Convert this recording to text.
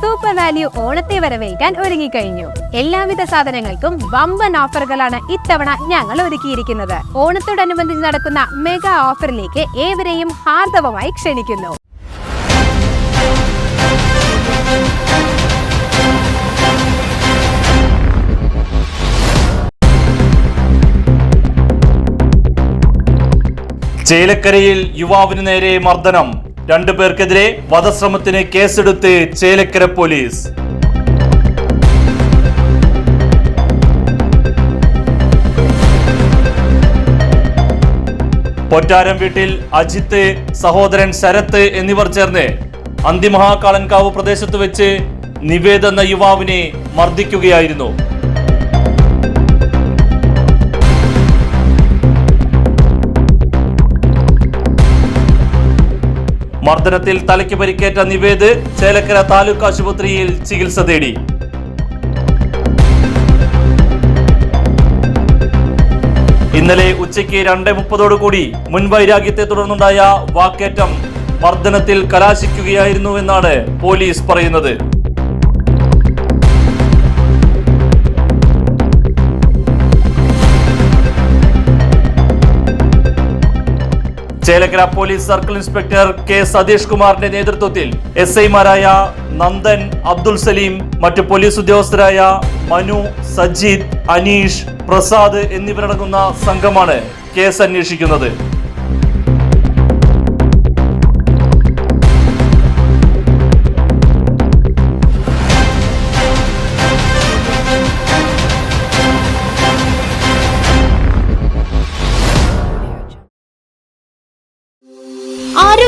Super value ഓണത്തെ വരവേൽക്കാൻ ഒരുങ്ങിക്കഴിഞ്ഞു. എല്ലാവിധ സാധനങ്ങൾക്കും വമ്പൻ ഓഫറുകളാണ് ഇത്തവണ ഞങ്ങൾ ഒരുക്കിയിരിക്കുന്നത്. ഓണത്തോടനുബന്ധിച്ച് നടക്കുന്ന മെഗാ ഓഫറിലേക്ക് ഏവരെയും ഹാർദവമായി ക്ഷണിക്കുന്നു. ചേലക്കരയിൽ യുവാവിന് നേരെ മർദ്ദനം. രണ്ടു പേർക്കെതിരെ വധശ്രമത്തിന് കേസെടുത്ത് ചേലക്കര പോലീസ്. പൊറ്റാരം വീട്ടിൽ അജിത്ത് സഹോദരൻ ശരത്ത് എന്നിവർ ചേർന്ന് അന്തിമഹാകാളൻകാവ് പ്രദേശത്ത് വെച്ച് നിവേദ് എന്ന യുവാവിനെ മർദ്ദിക്കുകയായിരുന്നു. മർദ്ദനത്തിൽ തലയ്ക്ക് പരിക്കേറ്റ നിവേദ് ചേലക്കര താലൂക്ക് ആശുപത്രിയിൽ ചികിത്സ തേടി. ഇന്നലെ ഉച്ചയ്ക്ക് രണ്ട് മുപ്പതോടുകൂടി മുൻവൈരാഗ്യത്തെ തുടർന്നുണ്ടായ വാക്കേറ്റം മർദ്ദനത്തിൽ കലാശിക്കുകയായിരുന്നുവെന്നാണ് പോലീസ് പറയുന്നത്. Chelakkara police circle inspector K Satheesh കുമാറിന്റെ നേതൃത്വത്തിൽ എസ് ഐമാരായ നന്ദൻ അബ്ദുൾ സലീം മറ്റ് പോലീസ് ഉദ്യോഗസ്ഥരായ മനു സജീദ് അനീഷ് പ്രസാദ് എന്നിവരടങ്ങുന്ന സംഘമാണ് കേസ് അന്വേഷിക്കുന്നത്.